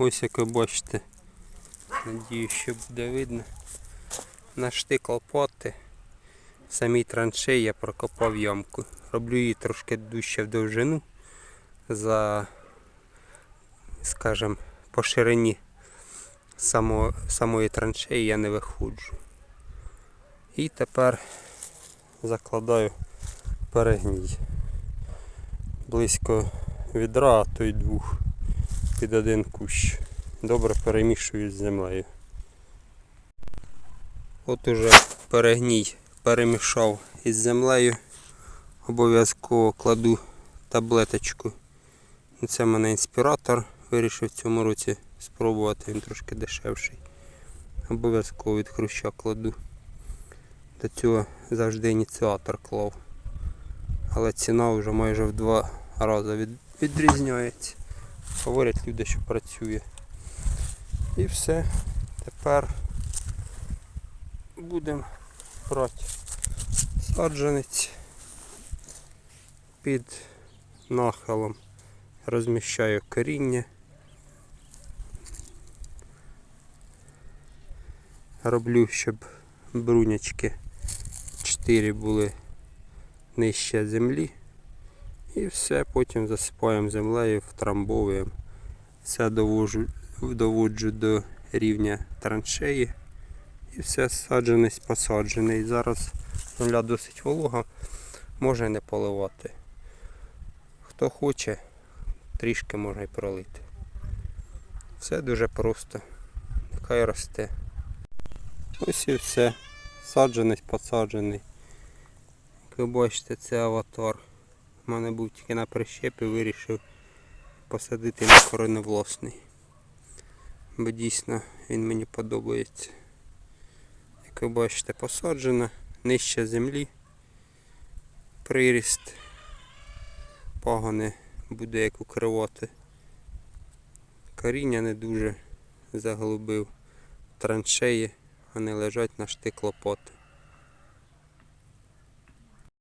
Ось як ви бачите. Надію, що буде видно. На штик лопати. Самій траншеї я прокопав ямку. Роблю її трошки дужче в довжину. За, скажем, по ширині само, самої траншеї я не виходжу. І тепер закладаю перегній. Близько відра, а то й двох під один кущ. Добре перемішую з землею. От уже перегній перемішав із землею. Обов'язково кладу таблеточку. Це в мене інспіратор. Вирішив в цьому році спробувати, він трошки дешевший. Обов'язково від хруща кладу. До цього завжди ініціатор клав. Але ціна вже майже в два рази від, відрізняється. Говорять люди, що працює. І все. Тепер будемо брати саджанець під нахилом. Розміщаю коріння. Роблю, щоб брунячки 4 були нижче землі. І все, потім засипаємо землею, втрамбовуємо. Все доводжу, доводжу до рівня траншеї. І все саджанець посаджений. Зараз земля досить волога, може не поливати. Хто хоче, трішки можна і пролити. Все дуже просто. Нехай росте. Ось і все. Саджанець посаджений. Як ви бачите, це аватар. У мене був тільки на прищепі, вирішив посадити на кореневласний. Бо дійсно він мені подобається. Як ви бачите, посаджено, нижче землі. Приріст пагони буде як укривати. Коріння не дуже заглибив. Траншеї, вони лежать на штик лопати.